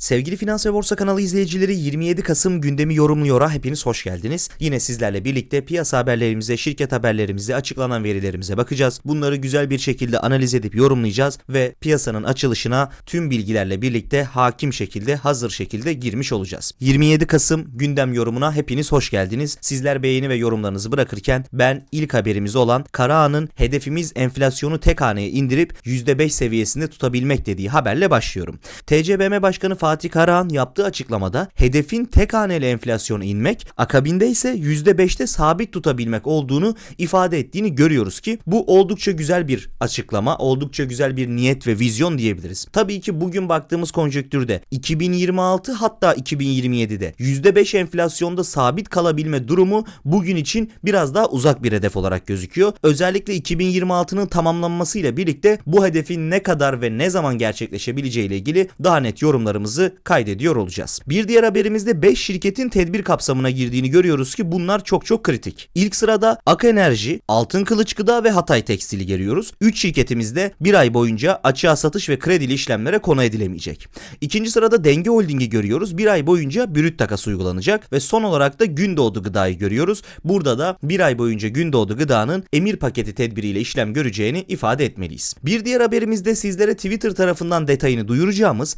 Sevgili Finans ve Borsa kanalı izleyicileri 27 Kasım gündemi yorumluyor'a hepiniz hoş geldiniz. Yine sizlerle birlikte piyasa haberlerimize, şirket haberlerimize, açıklanan verilerimize bakacağız. Bunları güzel bir şekilde analiz edip yorumlayacağız ve piyasanın açılışına tüm bilgilerle birlikte hakim şekilde, hazır şekilde girmiş olacağız. 27 Kasım gündem yorumuna hepiniz hoş geldiniz. Sizler beğeni ve yorumlarınızı bırakırken ben ilk haberimiz olan Karaağan'ın hedefimiz enflasyonu tek haneye indirip %5 seviyesinde tutabilmek dediği haberle başlıyorum. TCBM Başkanı Fatih Karahan yaptığı açıklamada hedefin tek haneli enflasyona inmek, akabinde ise %5'te sabit tutabilmek olduğunu ifade ettiğini görüyoruz ki bu oldukça güzel bir açıklama, oldukça güzel bir niyet ve vizyon diyebiliriz. Tabii ki bugün baktığımız konjonktürde 2026 hatta 2027'de %5 enflasyonda sabit kalabilme durumu bugün için biraz daha uzak bir hedef olarak gözüküyor. Özellikle 2026'nın tamamlanmasıyla birlikte bu hedefin ne kadar ve ne zaman gerçekleşebileceği ile ilgili daha net yorumlarımızı kaydediyor olacağız. Bir diğer haberimizde 5 şirketin tedbir kapsamına girdiğini görüyoruz ki bunlar çok çok kritik. İlk sırada Ak Enerji, Altın Kılıç Gıda ve Hatay Tekstil'i görüyoruz. 3 şirketimizde bir ay boyunca açığa satış ve kredili işlemlere konu edilemeyecek. İkinci sırada Denge Holding'i görüyoruz. Bir ay boyunca brüt takası uygulanacak ve son olarak da Gündoğdu Gıda'yı görüyoruz. Burada da bir ay boyunca Gündoğdu Gıda'nın emir paketi tedbiriyle işlem göreceğini ifade etmeliyiz. Bir diğer haberimizde sizlere Twitter tarafından detayını duyuracağımız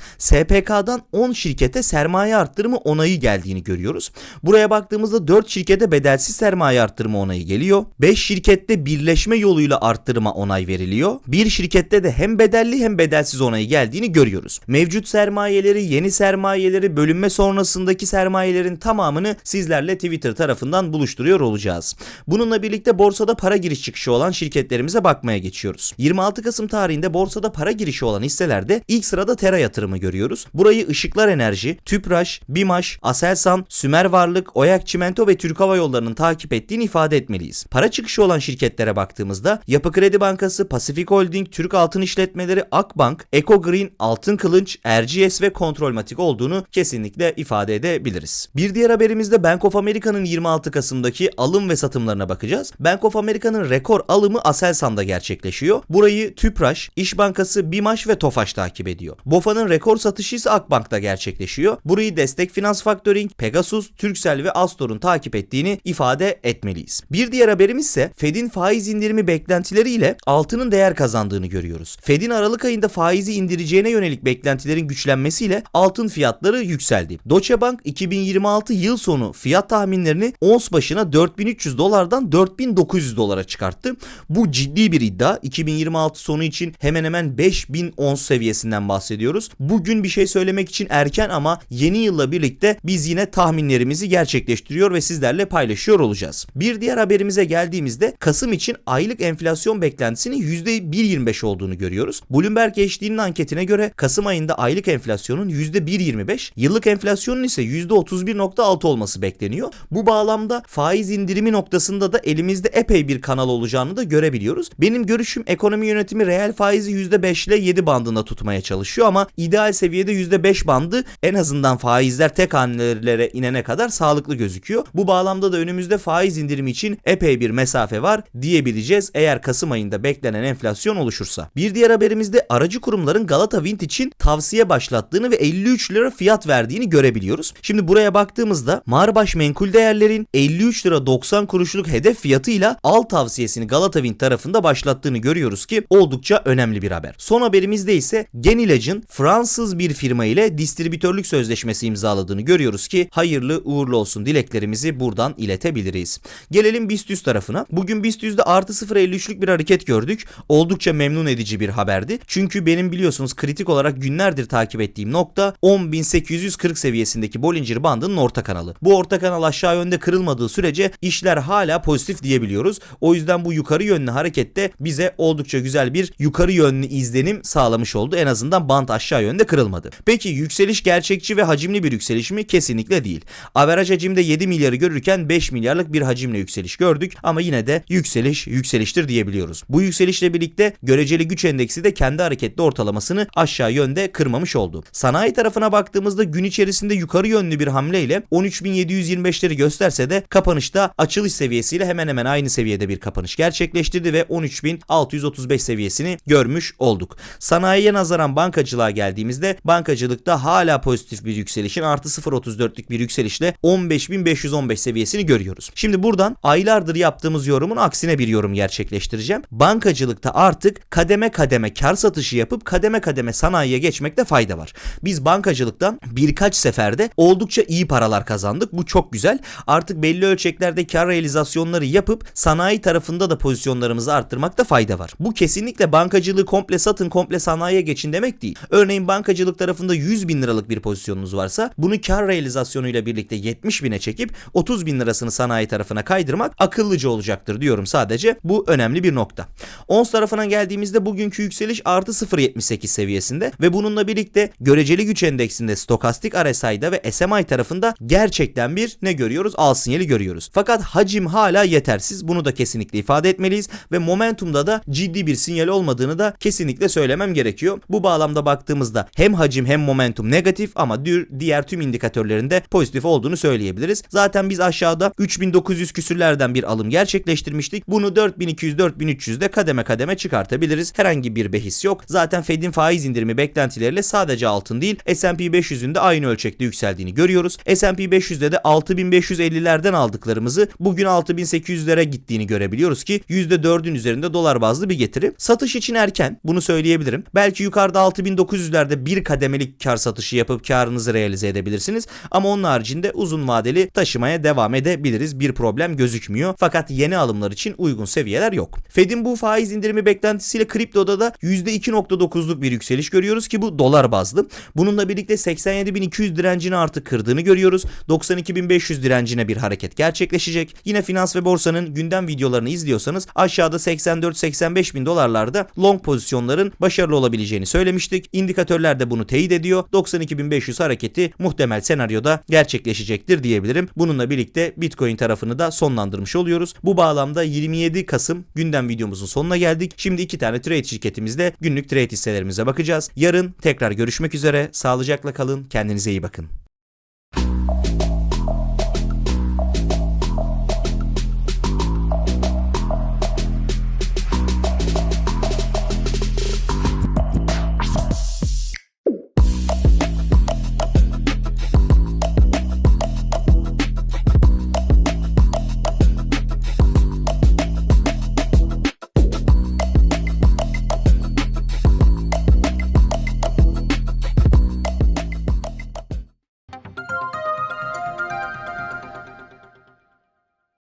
SPK'dan 10 şirkete sermaye arttırımı onayı geldiğini görüyoruz. Buraya baktığımızda 4 şirkete bedelsiz sermaye arttırma onayı geliyor. 5 şirkette birleşme yoluyla arttırıma onay veriliyor. Bir şirkette de hem bedelli hem bedelsiz onayı geldiğini görüyoruz. Mevcut sermayeleri, yeni sermayeleri, bölünme sonrasındaki sermayelerin tamamını sizlerle Twitter tarafından buluşturuyor olacağız. Bununla birlikte borsada para giriş çıkışı olan şirketlerimize bakmaya geçiyoruz. 26 Kasım tarihinde borsada para girişi olan hisselerde ilk sırada Tera yatırımı görüyoruz. Burayı Işıklar Enerji, Tüpraş, Bimaş, Aselsan, Sümer Varlık, Oyak Çimento ve Türk Hava Yolları'nın takip ettiğini ifade etmeliyiz. Para çıkışı olan şirketlere baktığımızda Yapı Kredi Bankası, Pasifik Holding, Türk Altın İşletmeleri, Akbank, Eko Green, Altın Kılınç, Erciyes ve Kontrolmatik olduğunu kesinlikle ifade edebiliriz. Bir diğer haberimizde Bank of America'nın 26 Kasım'daki alım ve satımlarına bakacağız. Bank of America'nın rekor alımı Aselsan'da gerçekleşiyor. Burayı Tüpraş, İş Bankası, Bimaş ve Tofaş takip ediyor. BOFA'nın rekor satışı ise Akbank'ta gerçekleşiyor. Burayı Destek Finans Factoring, Pegasus, Turkcell ve Astor'un takip ettiğini ifade etmeliyiz. Bir diğer haberimiz ise Fed'in faiz indirimi beklentileriyle altının değer kazandığını görüyoruz. Fed'in Aralık ayında faizi indireceğine yönelik beklentilerin güçlenmesiyle altın fiyatları yükseldi. Deutsche Bank 2026 yıl sonu fiyat tahminlerini ons başına 4300 dolardan 4900 dolara çıkarttı. Bu ciddi bir iddia. 2026 sonu için hemen hemen 5000 ons seviyesinden bahsediyoruz. Bugün bir şey söylemek için erken ama yeni yılla birlikte biz yine tahminlerimizi gerçekleştiriyor ve sizlerle paylaşıyor olacağız. Bir diğer haberimize geldiğimizde Kasım için aylık enflasyon beklentisinin %1.25 olduğunu görüyoruz. Bloomberg HD'nin anketine göre Kasım ayında aylık enflasyonun %1.25, yıllık enflasyonun ise %31.6 olması bekleniyor. Bu bağlamda faiz indirimi noktasında da elimizde epey bir kanal olacağını da görebiliyoruz. Benim görüşüm ekonomi yönetimi reel faizi %5 ile 7 bandında tutmaya çalışıyor ama ideal seviyede %5 bandı en azından faizler tek hanelere inene kadar sağlıklı gözüküyor. Bu bağlamda da önümüzde faiz indirimi için epey bir mesafe var diyebileceğiz eğer Kasım ayında beklenen enflasyon oluşursa. Bir diğer haberimizde aracı kurumların Galata Wind için tavsiye başlattığını ve 53 lira fiyat verdiğini görebiliyoruz. Şimdi buraya baktığımızda Marbaş Menkul Değerler'in 53 lira 90 kuruşluk hedef fiyatıyla al tavsiyesini Galata Wind tarafında başlattığını görüyoruz ki oldukça önemli bir haber. Son haberimizde ise Genilac'ın Fransız bir firma ile distribütörlük sözleşmesi imzaladığını görüyoruz ki hayırlı uğurlu olsun dileklerimizi buradan iletebiliriz. Gelelim BIST 100 tarafına. Bugün BIST 100'de artı 0.53'lük bir hareket gördük. Oldukça memnun edici bir haberdi. Çünkü benim biliyorsunuz kritik olarak günlerdir takip ettiğim nokta 10.840 seviyesindeki Bollinger bandının orta kanalı. Bu orta kanal aşağı yönde kırılmadığı sürece işler hala pozitif diyebiliyoruz. O yüzden bu yukarı yönlü harekette bize oldukça güzel bir yukarı yönlü izlenim sağlamış oldu. En azından band aşağı yönde kırılmadı. Peki yükseliş gerçekçi ve hacimli bir yükseliş mi? Kesinlikle değil. Averaj hacimde 7 milyarı görürken 5 milyarlık bir hacimle yükseliş gördük ama yine de yükseliş yükseliştir diyebiliyoruz. Bu yükselişle birlikte göreceli güç endeksi de kendi hareketli ortalamasını aşağı yönde kırmamış oldu. Sanayi tarafına baktığımızda gün içerisinde yukarı yönlü bir hamleyle 13.725'leri gösterse de kapanışta açılış seviyesiyle hemen hemen aynı seviyede bir kapanış gerçekleştirdi ve 13.635 seviyesini görmüş olduk. Sanayiye nazaran bankacılığa geldiğimizde bankacılık bankacılıkta hala pozitif bir yükselişin artı 0.34'lük bir yükselişle 15.515 seviyesini görüyoruz. Şimdi buradan aylardır yaptığımız yorumun aksine bir yorum gerçekleştireceğim. Bankacılıkta artık kademe kademe kar satışı yapıp kademe kademe sanayiye geçmekte fayda var. Biz bankacılıktan birkaç seferde oldukça iyi paralar kazandık. Bu çok güzel. Artık belli ölçeklerde kar realizasyonları yapıp sanayi tarafında da pozisyonlarımızı arttırmakta fayda var. Bu kesinlikle bankacılığı komple satın komple sanayiye geçin demek değil. Örneğin bankacılık tarafında 100 bin liralık bir pozisyonunuz varsa bunu kar realizasyonuyla birlikte 70 bine çekip 30 bin lirasını sanayi tarafına kaydırmak akıllıca olacaktır diyorum sadece. Bu önemli bir nokta. Ons tarafına geldiğimizde bugünkü yükseliş artı 0.78 seviyesinde ve bununla birlikte göreceli güç endeksinde stokastik RSI'da ve SMI tarafında gerçekten bir ne görüyoruz? Al sinyali görüyoruz. Fakat hacim hala yetersiz. Bunu da kesinlikle ifade etmeliyiz ve momentumda da ciddi bir sinyal olmadığını da kesinlikle söylemem gerekiyor. Bu bağlamda baktığımızda hem hacim hem momentum negatif ama diğer tüm indikatörlerinde pozitif olduğunu söyleyebiliriz. Zaten biz aşağıda 3900 küsürlerden bir alım gerçekleştirmiştik. Bunu 4200-4300'de kademe kademe çıkartabiliriz. Herhangi bir behis yok. Zaten Fed'in faiz indirimi beklentileriyle sadece altın değil S&P 500'ün de aynı ölçekte yükseldiğini görüyoruz. S&P 500'de de 6550'lerden aldıklarımızı bugün 6800'lere gittiğini görebiliyoruz ki %4'ün üzerinde dolar bazlı bir getiri. Satış için erken bunu söyleyebilirim. Belki yukarıda 6900'lerde bir kademelik kar satışı yapıp karınızı realize edebilirsiniz. Ama onun haricinde uzun vadeli taşımaya devam edebiliriz. Bir problem gözükmüyor. Fakat yeni alımlar için uygun seviyeler yok. Fed'in bu faiz indirimi beklentisiyle kriptoda da %2.9'luk bir yükseliş görüyoruz ki bu dolar bazlı. Bununla birlikte 87.200 direncini artık kırdığını görüyoruz. 92.500 direncine bir hareket gerçekleşecek. Yine finans ve borsanın gündem videolarını izliyorsanız aşağıda 84-85 bin dolarlarda long pozisyonların başarılı olabileceğini söylemiştik. İndikatörler de bunu teyit ediyor. 92.500 hareketi muhtemel senaryoda gerçekleşecektir diyebilirim. Bununla birlikte Bitcoin tarafını da sonlandırmış oluyoruz. Bu bağlamda 27 Kasım gündem videomuzun sonuna geldik. Şimdi iki tane trade şirketimizde günlük trade hisselerimize bakacağız. Yarın tekrar görüşmek üzere. Sağlıcakla kalın. Kendinize iyi bakın.